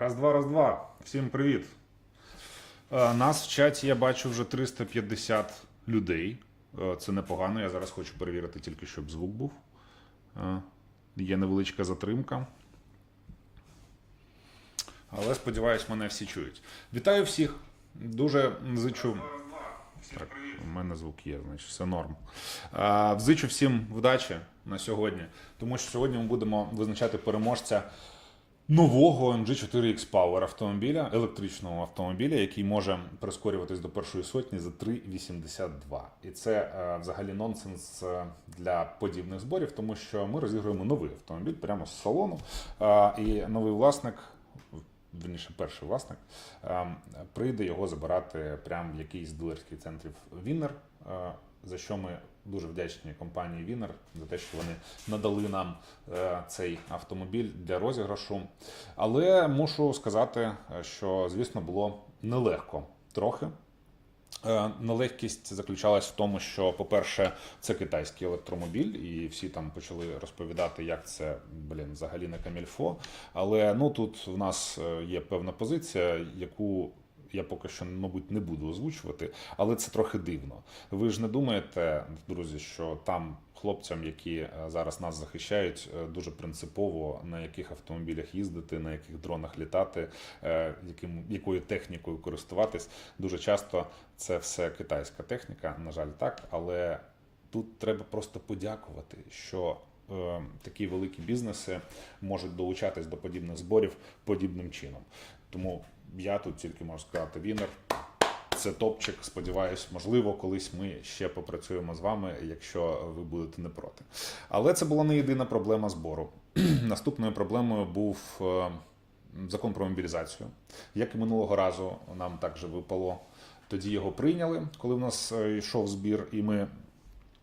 Раз, два, раз, два. Всім привіт. Е, Нас в чаті я бачу вже 350 людей. Е, Це непогано. Я зараз хочу перевірити тільки, щоб звук був. Е, Є невеличка затримка. Але сподіваюсь, мене всі чують. Вітаю всіх. Дуже зичу. Так, у мене звук є, значить, все норм. Взичу всім вдачі на сьогодні, тому що сьогодні ми будемо визначати переможця нового MG4X Power автомобіля, електричного автомобіля, який може прискорюватись до першої сотні за 3,82. І це е, взагалі нонсенс е, для подібних зборів, тому що ми розігруємо новий автомобіль прямо з салону. І новий власник верніше, перший власник, ем, прийде його забирати прямо в якийсь з дилерських центрів Віннер, за що ми дуже вдячні компанії Віннер за те, що вони надали нам е, цей автомобіль для розіграшу. Але мушу сказати, е, що звісно було нелегко трохи. Е, Нелегкість заключалась в тому, що, по-перше, це китайський електромобіль, і всі там почали розповідати, як це блін, взагалі не камільфо. Але ну тут в нас е, є певна позиція, яку я поки що, мабуть, не буду озвучувати, але це трохи дивно. Ви ж не думаєте, друзі, що там хлопцям, які е, зараз нас захищають, е, дуже принципово на яких автомобілях їздити, на яких дронах літати, е, яким якою технікою користуватись. Дуже часто це все китайська техніка, на жаль, так, але тут треба просто подякувати, що. Такі великі бізнеси можуть долучатись до подібних зборів подібним чином. Тому я тут тільки можу сказати: Вінер, це топчик. Сподіваюсь, можливо, колись ми ще попрацюємо з вами, якщо ви будете не проти. Але це була не єдина проблема збору. Наступною проблемою був е, закон про мобілізацію. Як і минулого разу, нам також випало. Тоді його прийняли, коли в нас е, йшов збір, і ми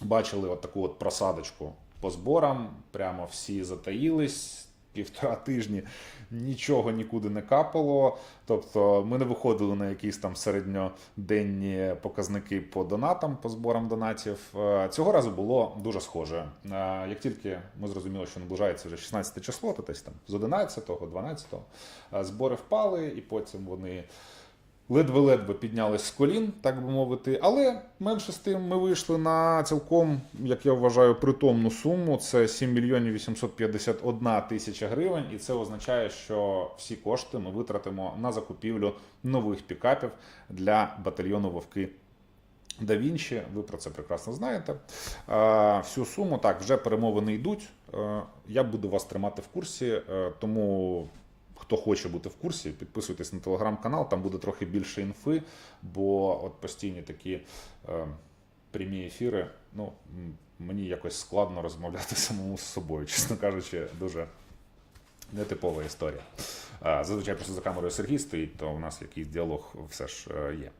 бачили от таку от просадочку по зборам. Прямо всі затаїлись. Півтора тижні нічого нікуди не капало. Тобто ми не виходили на якісь там середньоденні показники по донатам, по зборам донатів. Е, Цього разу було дуже схоже. Е, Як тільки ми зрозуміли, що наближається вже 16 число, то десь там з 11-го, 12-го е, збори впали, і потім вони ледве-ледве піднялись з колін, так би мовити. Але менше з тим ми вийшли на цілком, як я вважаю, притомну суму. Це 7 мільйонів 851 тисяча гривень, і це означає, що всі кошти ми витратимо на закупівлю нових пікапів для батальйону Вовки. Да Вінчі, ви про це прекрасно знаєте. Всю суму так вже перемовини йдуть. Е, Я буду вас тримати в курсі, е, тому хто хоче бути в курсі, підписуйтесь на телеграм-канал, там буде трохи більше інфи, бо от постійні такі е, прямі ефіри. Ну, мені якось складно розмовляти самому з собою, чесно кажучи, дуже нетипова історія. Е, Зазвичай просто за камерою Сергій стоїть, то у нас якийсь діалог все ж е, є.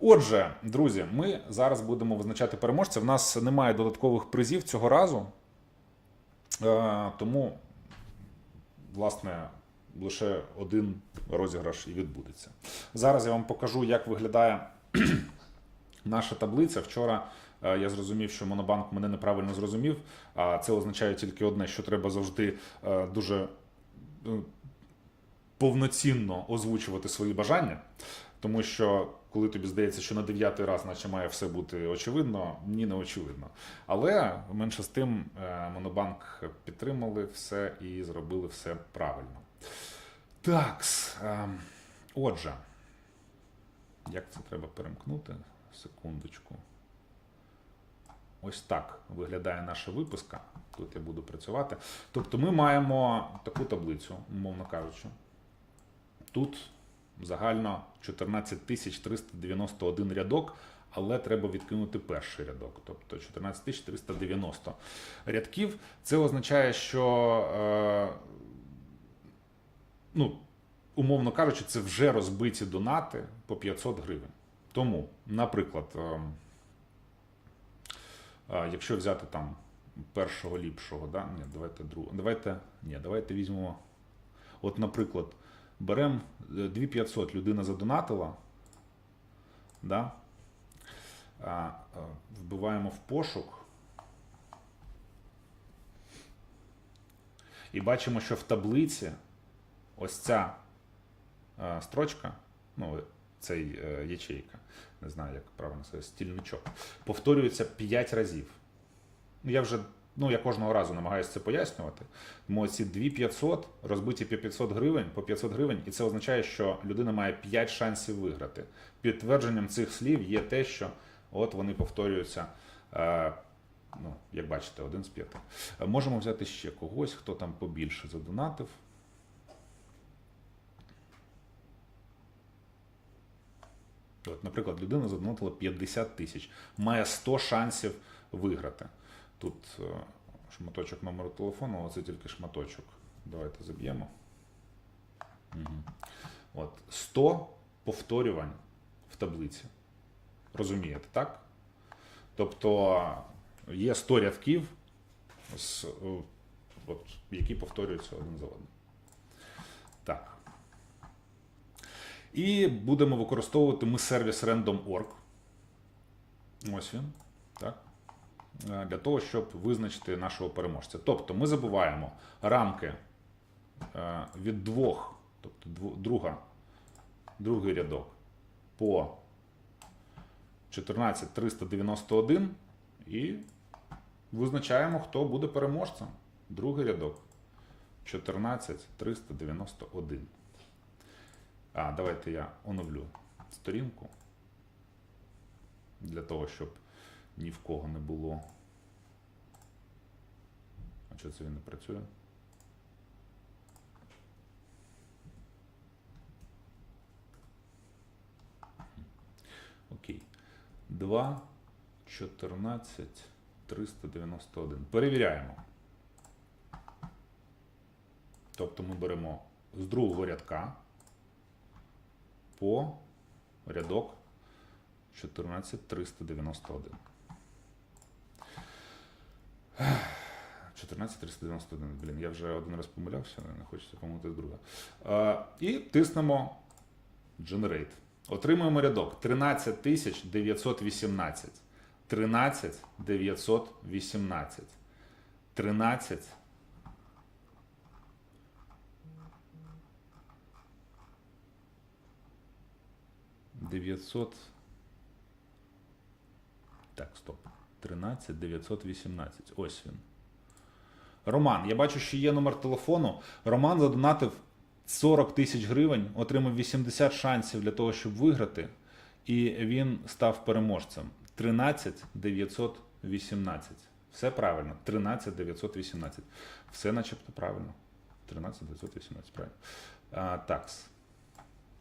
Отже, друзі, ми зараз будемо визначати переможця. В нас немає додаткових призів цього разу. Е, Тому, власне, лише один розіграш і відбудеться. Зараз я вам покажу, як виглядає наша таблиця. Вчора е, я зрозумів, що Монобанк мене неправильно зрозумів. А це означає тільки одне, що треба завжди е, дуже е, повноцінно озвучувати свої бажання. Тому що коли тобі здається, що на дев'ятий раз, наче має все бути очевидно, ні, не очевидно. Але менше з тим Монобанк підтримали все і зробили все правильно. Так, отже, як це треба перемкнути? Секундочку. Ось так виглядає наша виписка. Тут я буду працювати. Тобто ми маємо таку таблицю, умовно кажучи. Тут загально 14 391 рядок, але треба відкинути перший рядок, тобто 14 390 рядків. Це означає, що, е, ну, умовно кажучи, це вже розбиті донати по 500 гривень. Тому, наприклад, е, е, якщо взяти там першого ліпшого, да? ні, давайте другого. Давайте, ні, давайте візьмемо. От, наприклад, беремо 2500 людина задонатила, да? а, вбиваємо в пошук. І бачимо, що в таблиці ось ця е, строчка, ну, цей е, ячейка, не знаю, як правильно сказати, стільничок, повторюється 5 разів. Ну, Я вже ну, я кожного разу намагаюся це пояснювати. Тому ці 2500 розбиті по 500 гривень, по 500 гривень, і це означає, що людина має 5 шансів виграти. Підтвердженням цих слів є те, що от вони повторюються. Е, ну, як бачите, один з п'яти. Можемо взяти ще когось, хто там побільше задонатив. От, наприклад, людина задонатила 50 тисяч, має 100 шансів виграти. Тут е, шматочок номеру телефону, але це тільки шматочок. Давайте заб'ємо. Угу. От, 100 повторювань в таблиці. Розумієте, так? Тобто є 100 рядків, з, е, от, які повторюються один за одним. Так. І будемо використовувати ми сервіс random.org. Ось він. Так. Е, Для того, щоб визначити нашого переможця. Тобто ми забуваємо рамки е, від двох, тобто друга, другий рядок по 14391 і визначаємо, хто буде переможцем. Другий рядок 14391. А, давайте я оновлю сторінку для того, щоб ні в кого не було. А чого це він не працює? Окей. 2, 14, 391. Перевіряємо. Тобто ми беремо з другого рядка по рядок 14391. 14391. Блін, я вже один раз помилявся, не хочеться помилити друге. І тиснемо Generate. Отримуємо рядок 13918. 13918. 13 900. Так, стоп. 13 918. Ось він. Роман, я бачу, що є номер телефону. Роман задонатив 40 тисяч гривень, отримав 80 шансів для того, щоб виграти. І він став переможцем. 13 918. Все правильно. 13 918. Все начебто правильно. 13 918, правильно. А, такс.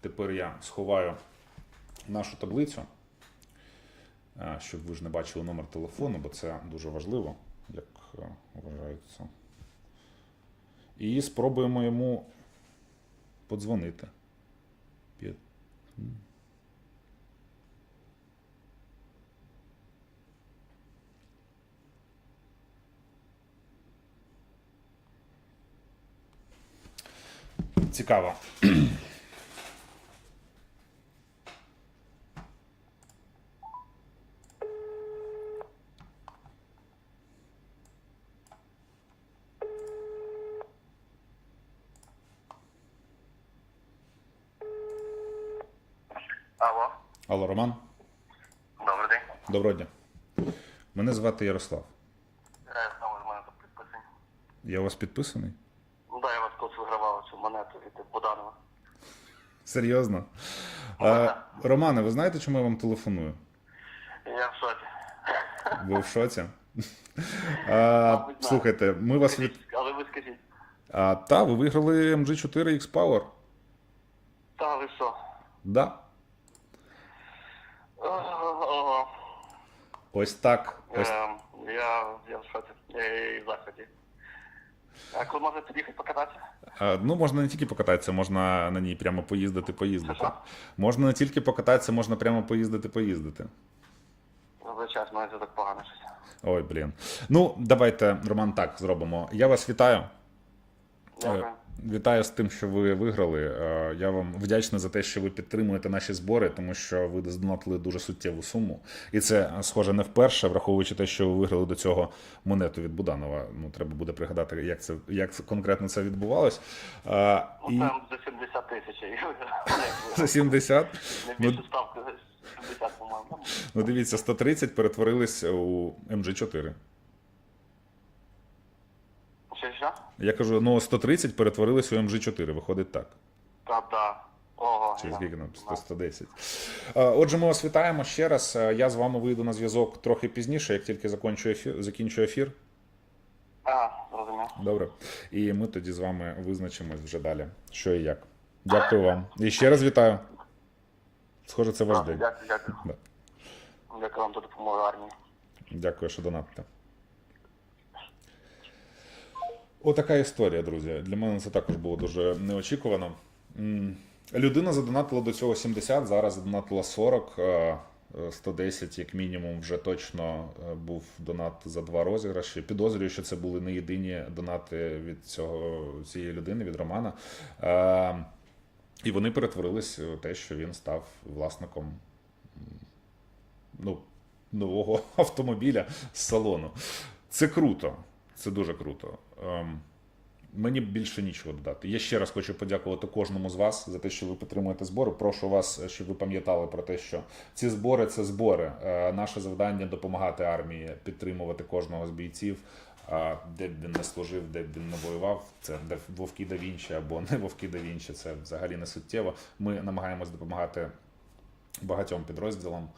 Тепер я сховаю нашу таблицю, щоб ви ж не бачили номер телефону, бо це дуже важливо, як е, вважається. І спробуємо йому подзвонити. Цікаво. Алло, Роман. добрий день. Доброго дня. Мене звати Ярослав. Е, Знову з мене тут підписані. Я у вас підписаний? Ну да, я вас тут вигравав цю монету від Буданова. Серйозно? А, Романе, ви знаєте, чому я вам телефоную? Я в шоці. Ви в шоці? А, слухайте, ми вас від. Але ви скажіть, А, та, ви виграли MG4 X Power. та ви що? Да. Ого. Ось так. Ось. Ем, Я, я в шоці. Я і в захваті. А коли можна під'їхати покататися? А, ну, можна не тільки покататися, можна на ній прямо поїздити, поїздити. Що? Можна не тільки покататися, можна прямо поїздити, поїздити. Звичайно, мене зв'язок погано щось. Ой, блін. Ну, давайте, Роман, так зробимо. Я вас вітаю. Дякую. Е, Вітаю з тим, що ви виграли. Е, Я вам вдячний за те, що ви підтримуєте наші збори, тому що ви здонатили дуже суттєву суму. І це е, схоже не вперше, враховуючи те, що ви виграли до цього монету від Буданова. Ну треба буде пригадати, як це як конкретно це відбувалось. Е, Ну І там за 70 70 тисяч. За 70? Найбільшу ставку 70, по-моєму. Ну дивіться, 130 перетворились у МЖ4. Що, що? Я кажу, ну 130 перетворились у МЖ4, виходить так. Та, да. Ого. Чи скільки нам? 110. Е, Отже, ми вас вітаємо ще раз. Е, Я з вами вийду на зв'язок трохи пізніше, як тільки закінчу ефір. Закінчу ефір. А, зрозумів. Добре. І ми тоді з вами визначимось вже далі, що і як. Дякую вам. І ще раз вітаю. Схоже, це ваш день. Дякую, дякую. Да. Дякую вам за допомогу армії. Дякую, що донатите. Отака історія, друзі. Для мене це також було дуже неочікувано. Людина задонатила до цього 70, зараз задонатила 40. е, е, 110, як мінімум, вже точно е, був донат за два розіграші. Підозрюю, що це були не єдині донати від цього цієї людини, від Романа. І вони перетворились у те, що він став власником ну, нового автомобіля з салону. Це круто. Це дуже круто. Ем, мені більше нічого додати. Я ще раз хочу подякувати кожному з вас за те, що ви підтримуєте збори. Прошу вас, щоб ви пам'ятали про те, що ці збори це збори. Е, наше завдання допомагати армії, підтримувати кожного з бійців. А де б він не служив, де б він не воював, це де вовки да Вінчі або не вовки да Вінчі, це взагалі не суттєво. Ми намагаємось допомагати багатьом підрозділам.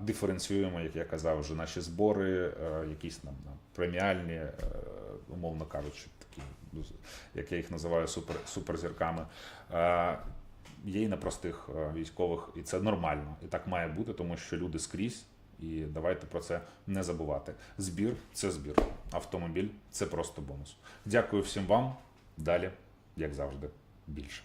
Диференціюємо, як я казав, вже наші збори, е, якісь там преміальні, е, умовно кажучи, такі, як я їх називаю, супер, суперзірками. Е, Є і на простих військових, і це нормально. І так має бути, тому що люди скрізь. І давайте про це не забувати. Збір це збір. Автомобіль це просто бонус. Дякую всім вам. Далі, як завжди, більше.